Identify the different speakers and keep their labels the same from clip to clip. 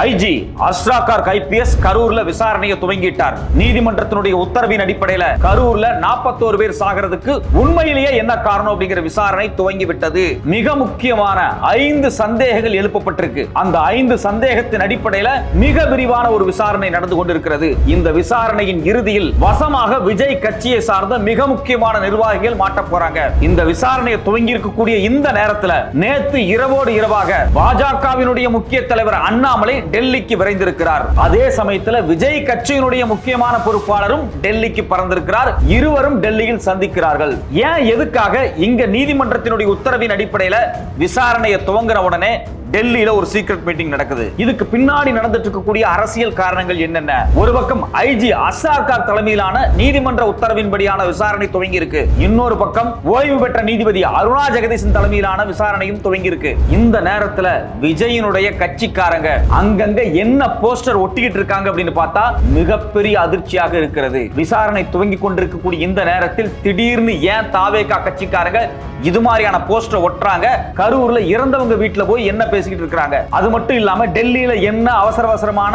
Speaker 1: IG Asra Garg IPS கரூர்ல விசாரணையை துவங்கிட்டார். நீதிமன்றத்தினுடைய உத்தரவின் அடிப்படையில கரூர்ல 41 பேர் சாகிறதுக்கு உண்மையிலேயே என்ன காரணம் அப்படிங்கிற விசாரணை துவங்கி விட்டது மிக முக்கியமான ஐந்து சந்தேகங்கள் எழுப்பப்பட்டிருக்கு. அந்த ஐந்து சந்தேகத்தின் அடிப்படையில மிக விரிவான ஒரு விசாரணை நடந்து கொண்டிருக்கிறது. இந்த விசாரணையின் இறுதியில் வசமாக விஜய் கட்சியை சார்ந்த மிக முக்கியமான நிர்வாகிகள் மாட்ட போறாங்க. இந்த விசாரணையை துவங்கி இருக்கக்கூடிய இந்த நேரத்துல நேத்து இரவோடு இரவாக பாஜகவினுடைய முக்கிய தலைவர் அண்ணாமலை டெல்லிக்கு விரைந்திருக்கிறார். அதே சமயத்தில் விஜய் கட்சியினுடைய முக்கியமான பொறுப்பாளரும் டெல்லிக்கு பறந்திருக்கிறார். இருவரும் டெல்லியில் சந்திக்கிறார்கள். ஏன் எதுக்காக? இங்க நீதிமன்றத்தினுடைய உத்தரவின் அடிப்படையில் விசாரணையை துவங்குற உடனே டெல்லியில ஒரு சீக்ரெட் மீட்டிங் நடக்குது. இதுக்கு பின்னாடி நடந்துட்டு இருக்கக்கூடிய அரசியல் காரணங்கள் என்னென்ன? ஒரு பக்கம் ஐஜி அசார்கார் தலைமையிலான நீதிமன்ற உத்தரவின்படியான விசாரணை துவங்கி இருக்கு இன்னொரு பக்கம் ஓய்வு பெற்ற நீதிபதி அருணா ஜெகதீசன் தலைமையிலான விசாரணையும் துவங்கி இருக்கு இந்த நேரத்துல விஜயினுடைய கட்சிக்காரங்க அங்கங்க என்ன போஸ்டர் ஒட்டிக்கிட்டு இருக்காங்க அப்படின்னு பார்த்தா மிகப்பெரிய அதிர்ச்சியாக இருக்கிறது. விசாரணை துவங்கி கொண்டிருக்கக்கூடிய இந்த நேரத்தில் திடீர்னு ஏன் தாவேகா கட்சிக்காரங்க இது மாதிரியான போஸ்டர் ஒட்டுறாங்க? கரூர்ல இறந்தவங்க வீட்டுல போய் என்ன பேசிக்கிட்டு இருக்காங்க அது மட்டும் இல்லாம டெல்லியில என்ன அவசர அவசரமான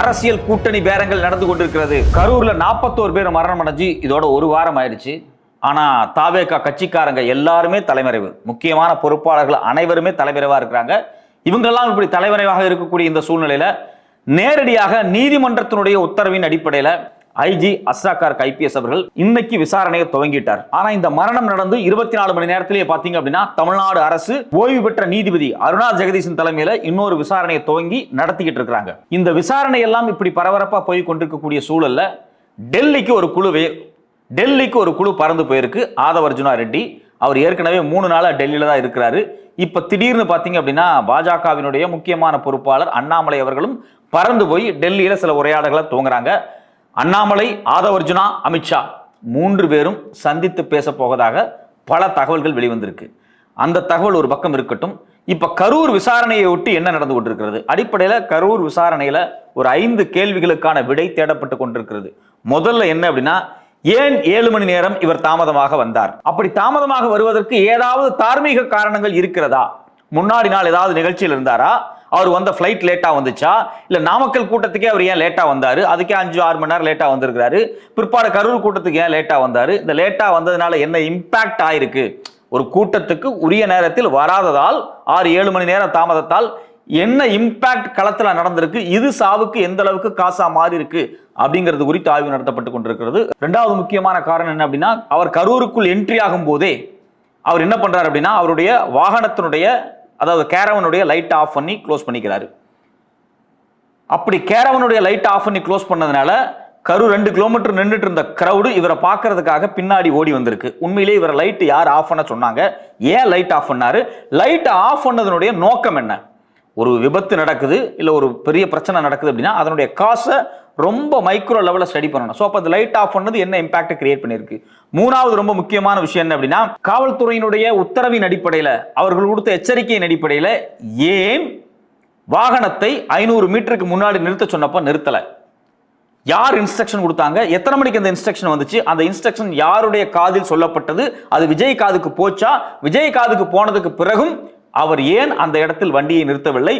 Speaker 1: அரசியல் கூட்டணி பேரங்கள் நடந்து கொண்டிருக்கிறது? கரூர்ல 41 பேர் மரணம் அடைஞ்சு இதோட ஒரு வாரம் ஆயிடுச்சு. ஆனா தாவேகா கட்சிக்காரங்க எல்லாருமே தலைமறைவு. முக்கியமான பொறுப்பாளர்கள் அனைவருமே தலைமறைவா இருக்கிறாங்க. இவங்கெல்லாம் இப்படி தலைமறைவாக இருக்கக்கூடிய இந்த சூழ்நிலையில நேரடியாக நீதிமன்றத்தினுடைய உத்தரவின் அடிப்படையில ஐஜி அஸ்ராகார் ஐபிஎஸ் அவர்கள் இன்னைக்கு விசாரணையை துவங்கிட்டார். ஆனா இந்த மரணம் நடந்து இருபத்தி நாலு மணி நேரத்திலேயே பாத்தீங்க அப்படின்னா தமிழ்நாடு அரசு ஓய்வு பெற்ற நீதிபதி அருணா ஜெகதீஷன் தலைமையில இன்னொரு விசாரணையை துவங்கி நடத்திக்கிட்டு இருக்கிறாங்க. இந்த விசாரணை எல்லாம் இப்படி பரபரப்பா போய் கொண்டிருக்கக்கூடிய சூழல்ல டெல்லிக்கு ஒரு குழுவே டெல்லிக்கு ஒரு குழு பறந்து போயிருக்கு. ஆதவர்ஜுனா ரெட்டி அவர் ஏற்கனவே மூணு நாளாக டெல்லியில தான் இருக்கிறாரு. இப்ப திடீர்னு பாத்தீங்க அப்படின்னா பாஜகவினுடைய முக்கியமான பொறுப்பாளர் அண்ணாமலை அவர்களும் பறந்து போய் டெல்லியில சில உரையாடல்களை துவங்குறாங்க. அண்ணாமலை ஆதவர்ஜுனா அமித்ஷா மூன்று பேரும் சந்தித்து பேச போவதாக பல தகவல்கள் வெளிவந்திருக்கு. அந்த தகவல் ஒரு பக்கம் இருக்கட்டும். இப்போ கரூர் விசாரணையை ஒட்டி என்ன நடந்து கொண்டிருக்கிறது? அடிப்படையில் கரூர் விசாரணையில் ஒரு ஐந்து கேள்விகளுக்கான விடை தேடப்பட்டு கொண்டிருக்கிறது. முதல்ல என்ன அப்படின்னா ஏன் ஏழு மணி நேரம் இவர் தாமதமாக வந்தார்? அப்படி தாமதமாக வருவதற்கு ஏதாவது தார்மீக காரணங்கள் இருக்கிறதா? முன்னாடி நாள் ஏதாவது நிகழ்ச்சியில் இருந்தாரா? அவர் வந்த ஃப்ளைட் லேட்டாக வந்துச்சா? இல்லை நாமக்கல் கூட்டத்துக்கே அவர் ஏன் லேட்டாக வந்தார்? அதுக்கே அஞ்சு ஆறு மணி நேரம் லேட்டாக வந்திருக்காரு பிற்பாடு கரூர் கூட்டத்துக்கு ஏன் லேட்டாக வந்தார்? இந்த லேட்டாக வந்ததுனால என்ன இம்பேக்ட் ஆயிருக்கு? ஒரு கூட்டத்துக்கு உரிய நேரத்தில் வராததால் ஆறு ஏழு மணி நேரம் தாமதத்தால் என்ன இம்பேக்ட் களத்தில் நடந்திருக்கு? இது சாவுக்கு எந்த அளவுக்கு காசா மாறி இருக்கு அப்படிங்கிறது குறித்து ஆய்வு நடத்தப்பட்டு கொண்டிருக்கிறது. ரெண்டாவது முக்கியமான காரணம் என்ன அப்படின்னா அவர் கரூருக்குள் என்ட்ரி ஆகும் போதே அவர் என்ன பண்றாரு அப்படின்னா அவருடைய வாகனத்தினுடைய அதாவது கேரவனுடைய லைட் ஆஃப் பண்ணி க்ளோஸ் பண்ணிக்கிறாரு. அப்படி கேரவனுடைய லைட் ஆஃப் பண்ணி க்ளோஸ் பண்ணதுனால கரு ரெண்டு கிலோமீட்டர் நின்றுட்டு இருந்த கிரௌடு இவரை பார்க்கறதுக்காக பின்னாடி ஓடி வந்திருக்கு. உண்மையிலே இவரை லைட் யார் ஆஃப் பண்ண சொன்னாங்க? ஏன் லைட் ஆஃப் பண்ணாரு? லைட் ஆஃப் பண்ணதனுடைய நோக்கம் என்ன? ஒரு விபத்து நடக்குது இல்லை ஒரு பெரிய பிரச்சனை நடக்குது அப்படின்னா அதனுடைய காசை ரொம்ப மைக்ரோ லெவலில் ஸ்டடி பண்ணணும். ஸோ அப்போ அந்த லைட் ஆஃப் பண்ணது என்ன இம்பாக்ட் கிரியேட் பண்ணியிருக்கு? மூணாவது ரொம்ப முக்கியமான விஷயம் என்ன அப்படின்னா காவல்துறையினுடைய உத்தரவின் அடிப்படையில் அவர்கள் கொடுத்த எச்சரிக்கையின் அடிப்படையில் ஏன் வாகனத்தை ஐநூறு மீட்டருக்கு முன்னாடி நிறுத்த சொன்னப்போ நிறுத்தலை? யார் இன்ஸ்ட்ரக்ஷன் கொடுத்தாங்க? எத்தனை மணிக்கு அந்த இன்ஸ்ட்ரக்ஷன் வந்துச்சு? அந்த இன்ஸ்ட்ரக்ஷன் யாருடைய காதில் சொல்லப்பட்டது? அது விஜய் காதுக்கு போச்சா? விஜய் காதுக்கு போனதுக்கு பிறகும் அவர் ஏன் அந்த இடத்தில் வண்டியை நிறுத்தவில்லை?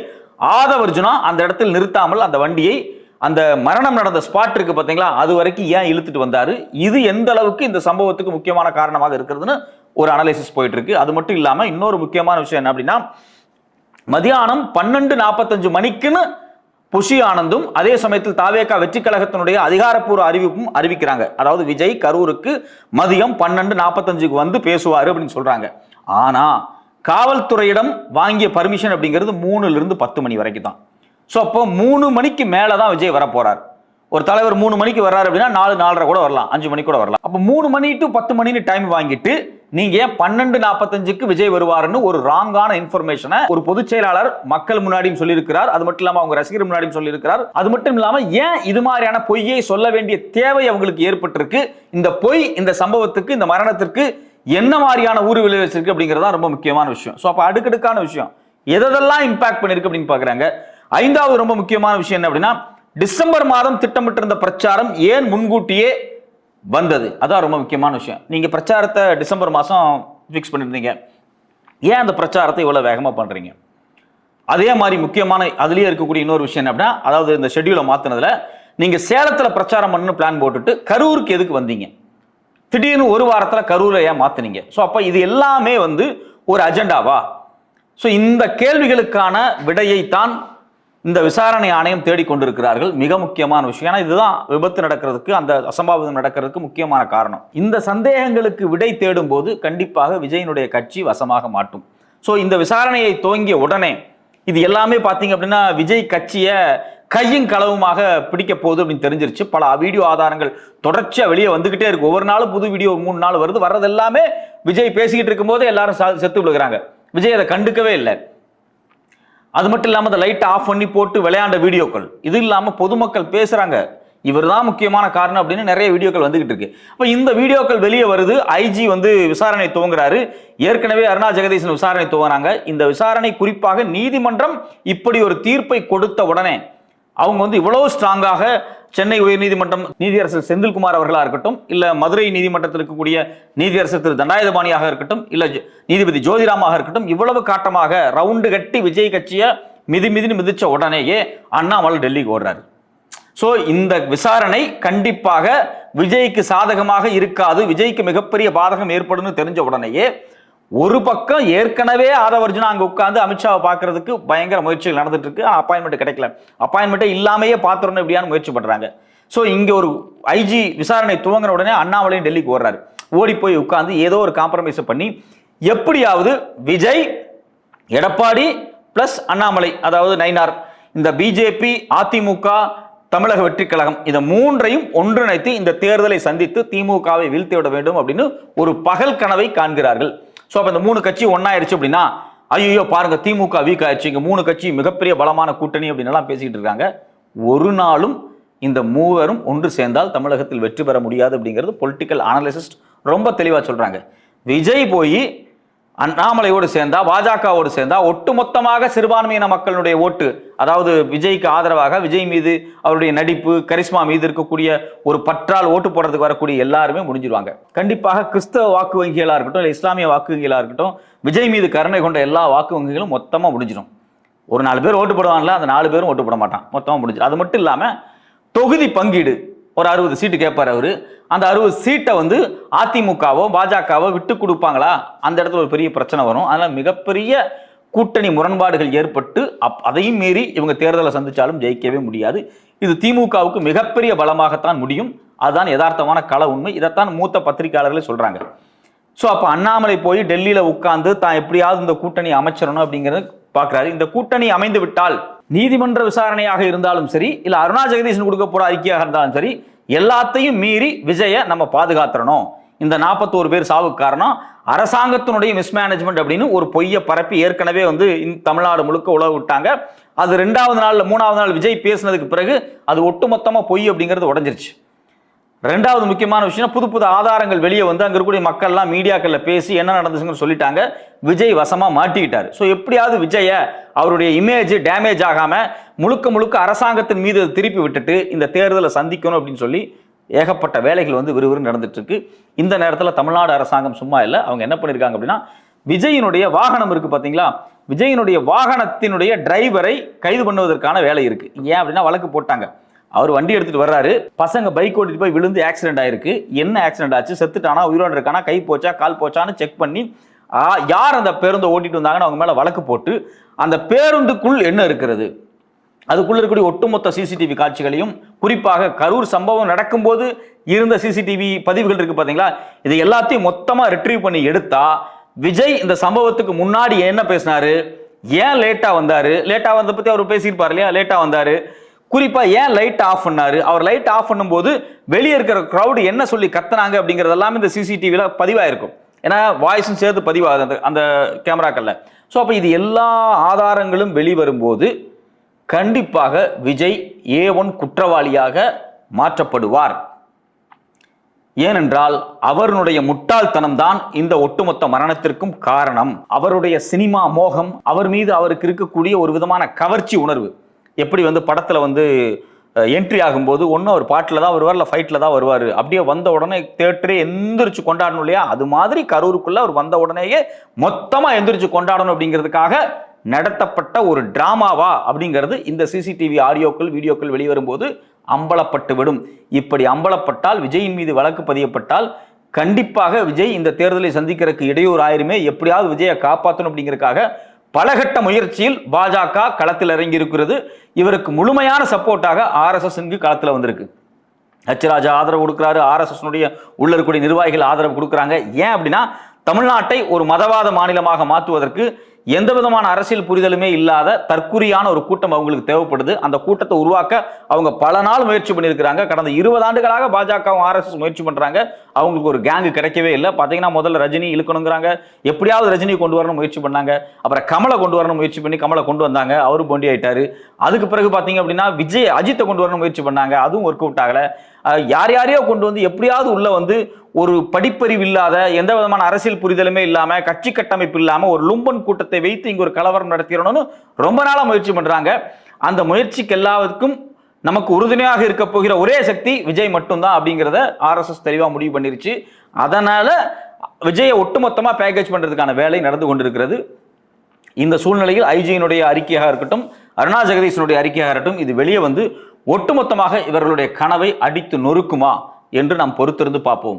Speaker 1: ஆதவர்ஜுனா அந்த இடத்தில் நிறுத்தாமல் அந்த வண்டியை அந்த மரணம் நடந்த ஸ்பாட் இருக்கு பார்த்தீங்களா அது வரைக்கும் ஏன் இழுத்துட்டு வந்தாரு? இது எந்த அளவுக்கு இந்த சம்பவத்துக்கு முக்கியமான காரணமாக இருக்கிறதுன்னு ஒரு அனலைசிஸ் போயிட்டு இருக்கு அது மட்டும் இல்லாம இன்னொரு முக்கியமான விஷயம் என்ன அப்படின்னா மதியானம் பன்னெண்டு நாற்பத்தஞ்சு மணிக்குன்னு புஷி ஆனந்தும் அதே சமயத்தில் தாவேகா வெற்றி கழகத்தினுடைய அதிகாரப்பூர்வ அறிவிப்பும் அறிவிக்கிறாங்க. அதாவது விஜய் கரூருக்கு மதியம் பன்னெண்டு நாற்பத்தஞ்சுக்கு வந்து பேசுவாரு அப்படின்னு சொல்றாங்க. ஆனா காவல்துறையிடம் வாங்கிய பர்மிஷன் அப்படிங்கிறது மூணுல இருந்து பத்து மணி வரைக்கும் தான் ஸோ அப்போ மூணு மணிக்கு மேலே தான் விஜய் வர ஒரு தலைவர் மூணு மணிக்கு வர்றாரு அப்படின்னா நாலு நாலரை கூட வரலாம் அஞ்சு மணி கூட வரலாம். அப்போ மூணு மணி டு பத்து மணின்னு டைம் வாங்கிட்டு நீங்க ஏன் பன்னெண்டு நாற்பத்தஞ்சுக்கு விஜய் வருவாருன்னு ஒரு ராங்கான இன்ஃபர்மேஷனை ஒரு பொதுச் செயலாளர் மக்கள் முன்னாடியும் சொல்லியிருக்கிறார். அது மட்டும் இல்லாம அவங்க ரசிகர் முன்னாடியும் சொல்லியிருக்கிறார். அது மட்டும் இல்லாம ஏன் இது மாதிரியான பொய்யை சொல்ல வேண்டிய தேவை அவங்களுக்கு ஏற்பட்டிருக்கு? இந்த பொய் இந்த சம்பவத்துக்கு இந்த மரணத்திற்கு என்ன மாதிரியான ஊறு விளைவிச்சிருக்கு அப்படிங்கிறது ரொம்ப முக்கியமான விஷயம். ஸோ அப்போ அடுக்கடுக்கான விஷயம். எதெல்லாம் இம்பாக்ட் பண்ணிருக்கு அப்படின்னு பார்க்குறாங்க ஐந்தாவது ரொம்ப முக்கியமான விஷயம் என்ன அப்படின்னா டிசம்பர் மாதம் திட்டமிட்டிருந்த பிரச்சாரம் ஏன் முன்கூட்டியே வந்தது. அதான் ரொம்ப முக்கியமான விஷயம். நீங்கள் பிரச்சாரத்தை டிசம்பர் மாதம் ஃபிக்ஸ் பண்ணியிருந்தீங்க ஏன் அந்த பிரச்சாரத்தை இவ்வளோ வேகமாக பண்ணுறீங்க அதே மாதிரி முக்கியமான அதுலேயே இருக்கக்கூடிய இன்னொரு விஷயம் என்ன அப்படின்னா அதாவது இந்த ஷெட்யூலை மாற்றினதில் நீங்கள் சேலத்தில் பிரச்சாரம் பண்ணு பிளான் போட்டுட்டு கரூருக்கு எதுக்கு வந்தீங்க? திடீர்னு ஒரு வாரத்தில் கரூரை ஏன் மாற்றினீங்க ஸோ அப்போ இது எல்லாமே வந்து ஒரு அஜெண்டாவா ஸோ இந்த கேள்விகளுக்கான விடையைத்தான் இந்த விசாரணை ஆணையம் தேடிக்கொண்டிருக்கிறார்கள் மிக முக்கியமான விஷயம். ஏன்னா இதுதான் விபத்து நடக்கிறதுக்கு அந்த அசம்பாவிதம் நடக்கிறதுக்கு முக்கியமான காரணம். இந்த சந்தேகங்களுக்கு விடை தேடும் போது கண்டிப்பாக விஜயனுடைய கட்சி வசமாக மாட்டும். ஸோ இந்த விசாரணையை துவங்கிய உடனே இது எல்லாமே பார்த்தீங்க அப்படின்னா விஜய் கட்சியை கையும் களவுமாக பிடிக்க போகுது அப்படின்னு தெரிஞ்சிருச்சு. பல வீடியோ ஆதாரங்கள் தொடர்ச்சியாக வெளியே வந்துகிட்டே இருக்கு. ஒவ்வொரு நாளும் புது வீடியோ மூணு நாள் வருது. வர்றது எல்லாமே விஜய் பேசிக்கிட்டு இருக்கும்போது எல்லாரும் செத்து விழுகிறாங்க. விஜய் அதை கண்டுக்கவே இல்லை. அது மட்டும் இல்லாமல் அந்த லைட்டை ஆஃப் பண்ணி போட்டு விளையாண்ட வீடியோக்கள். இது இல்லாமல் பொதுமக்கள் பேசுறாங்க. இவர்தான் முக்கியமான காரணம் அப்படின்னு நிறைய வீடியோக்கள் வந்துகிட்டு இருக்கு. அப்போ இந்த வீடியோக்கள் வெளியே வருது. ஐஜி வந்து விசாரணை துவங்குறாரு. ஏற்கனவே அருணா ஜெகதீசன் விசாரணை துவங்குறாங்க. இந்த விசாரணை குறிப்பாக நீதிமன்றம் இப்படி ஒரு தீர்ப்பை கொடுத்த உடனே அவங்க வந்து இவ்வளவு ஸ்ட்ராங்காக சென்னை உயர்நீதிமன்றம் நீதியரசர் செந்தில்குமார் அவர்களாக இருக்கட்டும் இல்லை மதுரை நீதிமன்றத்தில் இருக்கக்கூடிய நீதியரசர் திரு தண்டாயுதபாணியாக இருக்கட்டும் இல்லை ஜ- நீதிபதி ஜோதிராமாக இருக்கட்டும் இவ்வளவு காட்டமாக ரவுண்டு கட்டி விஜய் கட்சியை மிதி மிதின்னு மிதிச்ச உடனேயே அண்ணாமலை டெல்லிக்கு ஓடுறாரு. ஸோ இந்த விசாரணை கண்டிப்பாக விஜய்க்கு சாதகமாக இருக்காது விஜய்க்கு மிகப்பெரிய பாதகம் ஏற்படும்னு தெரிஞ்ச உடனேயே ஒரு பக்கம் ஏற்கனவே ஆதவர்ஜுனா அங்கே உட்காந்து அமித்ஷாவை பார்க்கறதுக்கு பயங்கர முயற்சிகள் நடந்துட்டு இருக்கு அப்பாயின்மெண்ட் கிடைக்கல. அப்பாயின்மெண்ட்டே இல்லாமையே பார்த்துடணும் எப்படியான்னு முயற்சி பண்றாங்க. ஸோ இங்க ஒரு ஐஜி விசாரணை துவங்கின உடனே அண்ணாமலையும் டெல்லிக்கு ஓடுறாரு. ஓடி போய் உட்காந்து ஏதோ ஒரு காம்ப்ரமைஸ் பண்ணி எப்படியாவது விஜய் எடப்பாடி பிளஸ் அண்ணாமலை அதாவது நைனார் இந்த பிஜேபி அதிமுக தமிழக வெற்றிக் கழகம் இந்த மூன்றையும் ஒன்றிணைத்து இந்த தேர்தலை சந்தித்து திமுகவை வீழ்த்தி விட வேண்டும் அப்படின்னு ஒரு பகல் கனவை காண்கிறார்கள். ஸோ அப்போ இந்த மூணு கட்சி ஒன்றாயிருச்சு அப்படின்னா ஐயோ பாருங்க திமுக வீக் ஆயிடுச்சு இங்கே மூணு கட்சி மிகப்பெரிய பலமான கூட்டணி அப்படின்லாம் பேசிக்கிட்டு இருக்காங்க. ஒரு நாளும் இந்த மூவரும் ஒன்று சேர்ந்தால் தமிழகத்தில் வெற்றி பெற முடியாது அப்படிங்கிறது பொலிட்டிக்கல் அனாலிசிஸ்ட் ரொம்ப தெளிவாக சொல்கிறாங்க விஜய் போய் அண்ணாமலையோடு சேர்ந்தா பாஜகவோடு சேர்ந்தா ஒட்டுமொத்தமாக சிறுபான்மையின மக்களுடைய ஓட்டு அதாவது விஜய்க்கு ஆதரவாக விஜய் மீது அவருடைய நடிப்பு கரிஷ்மா மீது இருக்கக்கூடிய ஒரு பற்றால் ஓட்டு போடுறதுக்கு வரக்கூடிய எல்லாருமே முடிஞ்சிருவாங்க. கண்டிப்பாக கிறிஸ்தவ வாக்கு வங்கிகளாக இருக்கட்டும் இல்லை இஸ்லாமிய வாக்கு வங்கிகளாக இருக்கட்டும் விஜய் மீது கருணை கொண்ட எல்லா வாக்கு வங்கிகளும் மொத்தமாக முடிஞ்சிடும் ஒரு நாலு பேர் ஓட்டு போடுவாங்களா அந்த நாலு பேரும் ஓட்டு போட மாட்டான். மொத்தமாக முடிஞ்சிடும் அது மட்டும் இல்லாமல் தொகுதி பங்கீடு ஒரு அறுபது சீட்டு கேட்பாரு அவரு. அந்த அறுபது சீட்டை வந்து அதிமுகவோ பாஜகவோ விட்டு கொடுப்பாங்களா? அந்த இடத்துல ஒரு பெரிய பிரச்சனை வரும். அதனால் மிகப்பெரிய கூட்டணி முரண்பாடுகள் ஏற்பட்டு அப் அதையும் மீறி இவங்க தேர்தலை சந்தித்தாலும் ஜெயிக்கவே முடியாது. இது திமுகவுக்கு மிகப்பெரிய பலமாகத்தான் முடியும். அதுதான் யதார்த்தமான கள உண்மை. இதைத்தான் மூத்த பத்திரிகையாளர்களே சொல்கிறாங்க ஸோ அப்போ அண்ணாமலை போய் டெல்லியில் உட்காந்து தான் எப்படியாவது இந்த கூட்டணி அமைச்சிடணும் அப்படிங்கிறது பார்க்குறாரு இந்த கூட்டணி அமைந்து விட்டால் நீதிமன்ற விசாரணையாக இருந்தாலும் சரி இல்லை அருணா ஜெகதீஷன் கொடுக்க போகிற அறிக்கையாக இருந்தாலும் சரி எல்லாத்தையும் மீறி விஜயை நம்ம பாதுகாத்துறணும். இந்த நாற்பத்தோரு பேர் சாவுக்கு காரணம் அரசாங்கத்தினுடைய மிஸ்மேனேஜ்மெண்ட் அப்படின்னு ஒரு பொய்யை பரப்பி ஏற்கனவே வந்து தமிழ்நாடு முழுக்க உழவு விட்டாங்க. அது ரெண்டாவது நாளில் மூணாவது நாள் விஜய் பேசினதுக்கு பிறகு அது ஒட்டுமொத்தமாக பொய் அப்படிங்கிறது உடஞ்சிருச்சு. ரெண்டாவது முக்கியமான விஷயம் புது புது ஆதாரங்கள் வெளியே வந்து அங்க இருக்கக்கூடிய மக்கள்லாம் மீடியாக்கள்ல பேசி என்ன நடந்துச்சுன்னு சொல்லிட்டாங்க. விஜய் வசமா மாட்டிக்கிட்டாரு. ஸோ எப்படியாவது விஜய அவருடைய இமேஜ் டேமேஜ் ஆகாம முழுக்க முழுக்க அரசாங்கத்தின் மீது திருப்பி விட்டுட்டு இந்த தேர்தலை சந்திக்கணும் அப்படின்னு சொல்லி ஏகப்பட்ட வேலைகள் வந்து விறுவிறு நடந்துட்டு இருக்கு இந்த நேரத்தில் தமிழ்நாடு அரசாங்கம் சும்மா இல்லை. அவங்க என்ன பண்ணியிருக்காங்க அப்படின்னா விஜயினுடைய வாகனம் இருக்கு பார்த்தீங்களா விஜயினுடைய வாகனத்தினுடைய டிரைவரை கைது பண்ணுவதற்கான வேலை இருக்கு. ஏன் அப்படின்னா வழக்கு போட்டாங்க. அவர் வண்டி எடுத்துட்டு வர்றாரு. பசங்க பைக் ஓட்டிட்டு போய் விழுந்து ஆக்சிடென்ட் ஆயிருக்கு. என்ன ஆக்சிடென்ட் ஆச்சு? செத்துட்டானா? உயிரோடு இருக்கானா? கை போச்சா? கால் போச்சான்னு செக் பண்ணி ஆ, யார் அந்த பேருந்தை ஓட்டிட்டு வந்தாங்கன்னு அவங்க மேல வழக்கு போட்டு அந்த பேருந்துக்குள் என்ன இருக்கிறது? அதுக்குள்ள இருக்கக்கூடிய ஒட்டுமொத்த சிசிடிவி காட்சிகளையும் குறிப்பாக கரூர் சம்பவம் நடக்கும்போது இருந்த சிசிடிவி பதிவுகள் இருக்கு பாத்தீங்களா? இது எல்லாத்தையும் மொத்தமா ரிட்ரீவ் பண்ணி எடுத்தா விஜய் இந்த சம்பவத்துக்கு முன்னாடி என்ன பேசினாரு? ஏன் லேட்டா வந்தாரு? லேட்டா வந்த பத்தி அவர் பேசியிருப்பார் இல்லையா? லேட்டா வந்தாரு. குறிப்பா ஏன் லைட் ஆஃப் பண்ணாரு அவர் லைட் ஆஃப் பண்ணும்போது வெளியே இருக்கிற க்ரௌடு என்ன சொல்லி கத்துனாங்க அப்படிங்கிறது எல்லாமே இந்த சிசிடிவில பதிவாயிருக்கும். ஏன்னா வாய்ஸும் சேர்த்து பதிவாகுது அந்த அந்த கேமராக்கள்ல. ஸோ அப்போ இது எல்லா ஆதாரங்களும் வெளிவரும்போது கண்டிப்பாக விஜய் ஏ ஒன் குற்றவாளியாக மாற்றப்படுவார். ஏனென்றால் அவருடைய முட்டாள்தனம் தான் இந்த ஒட்டுமொத்த மரணத்திற்கும் காரணம். அவருடைய சினிமா மோகம் அவர் மீது அவருக்கு இருக்கக்கூடிய ஒரு விதமான கவர்ச்சி உணர்வு. எப்படி வந்து படத்தில் வந்து என்ட்ரி ஆகும்போது ஒன்றும் ஒரு பாட்டில் தான் வருவார் இல்லை ஃபைட்டில் தான் வருவார். அப்படியே வந்த உடனே தேட்டரே எந்திரிச்சு கொண்டாடணும் இல்லையா? அது மாதிரி கரூருக்குள்ளே அவர் வந்த உடனேயே மொத்தமாக எந்திரிச்சு கொண்டாடணும் அப்படிங்கிறதுக்காக நடத்தப்பட்ட ஒரு டிராமாவா அப்படிங்கிறது இந்த சிசிடிவி ஆடியோக்கள் வீடியோக்கள் வெளிவரும்போது அம்பலப்பட்டுவிடும் இப்படி அம்பலப்பட்டால் விஜயின் மீது வழக்கு பதியப்பட்டால் கண்டிப்பாக விஜய் இந்த தேர்தலை சந்திக்கிறதுக்கு இடையூறு ஆயிருமே எப்படியாவது விஜயை காப்பாற்றணும் அப்படிங்கிறதுக்காக பலகட்ட முயற்சியில் பாஜக களத்தில் இறங்கி இருக்கிறது இவருக்கு முழுமையான சப்போர்ட்டாக ஆர்எஸ்எஸ் களத்தில் வந்திருக்கு. ஹச்ராஜா ஆதரவு கொடுக்குறாரு. ஆர்எஸ்எஸ்னுடைய உள்ள இருக்கக்கூடிய நிர்வாகிகள் ஆதரவு கொடுக்குறாங்க. ஏன் அப்படின்னா தமிழ்நாட்டை ஒரு மதவாத மாநிலமாக மாற்றுவதற்கு எந்த விதமான அரசியல் புரிதலுமே இல்லாத தற்குறியான ஒரு கூட்டம் அவங்களுக்கு தேவைப்படுது. அந்த கூட்டத்தை உருவாக்க அவங்க பல நாள் முயற்சி பண்ணியிருக்கிறாங்க. கடந்த இருபது ஆண்டுகளாக பாஜகவும் ஆர்எஸ்எஸ் முயற்சி பண்றாங்க. அவங்களுக்கு ஒரு கேங்கு கிடைக்கவே இல்லை. பார்த்தீங்கன்னா முதல்ல ரஜினி இழுக்கணுங்கிறாங்க. எப்படியாவது ரஜினி கொண்டு வரணும் முயற்சி பண்ணாங்க. அப்புறம் கமலை கொண்டு வரணும் முயற்சி பண்ணி கமலை கொண்டு வந்தாங்க. அவரும் போண்டி ஆயிட்டாரு. அதுக்கு பிறகு பார்த்தீங்க அப்படின்னா விஜய் அஜித்தை கொண்டு வரணும் முயற்சி பண்ணாங்க. அதுவும் ஒர்க் அவுட் ஆகலை. யார் யாரையோ கொண்டு வந்து எப்படியாவது உள்ள வந்து ஒரு படிப்பறிவு இல்லாத எந்த விதமான அரசியல் புரிதலுமே இல்லாம கட்சி கட்டமைப்பு இல்லாம ஒரு லும்பன் கூட்டத்தை வைத்து இங்க ஒரு கலவரம் நடத்திடணும்னு ரொம்ப நாளா முயற்சி பண்றாங்க. அந்த முயற்சிக்கு எல்லாத்துக்கும் நமக்கு உறுதுணையாக இருக்க போகிற ஒரே சக்தி விஜய் மட்டும்தான் அப்படிங்கிறத ஆர்எஸ்எஸ் தெளிவாக முடிவு பண்ணிருச்சு. அதனால விஜயை ஒட்டுமொத்தமாக பேக்கேஜ் பண்ணுறதுக்கான வேலை நடந்து கொண்டிருக்கிறது. இந்த சூழ்நிலையில் ஐஜியினுடைய அறிக்கையாக இருக்கட்டும் அருணா ஜெகதீஷனுடைய அறிக்கையாக இருக்கட்டும் இது வெளியே வந்து ஒட்டுமொத்தமாக இவர்களுடைய கனவை அடித்து நொறுக்குமா என்று நாம் பொறுத்திருந்து பார்ப்போம்.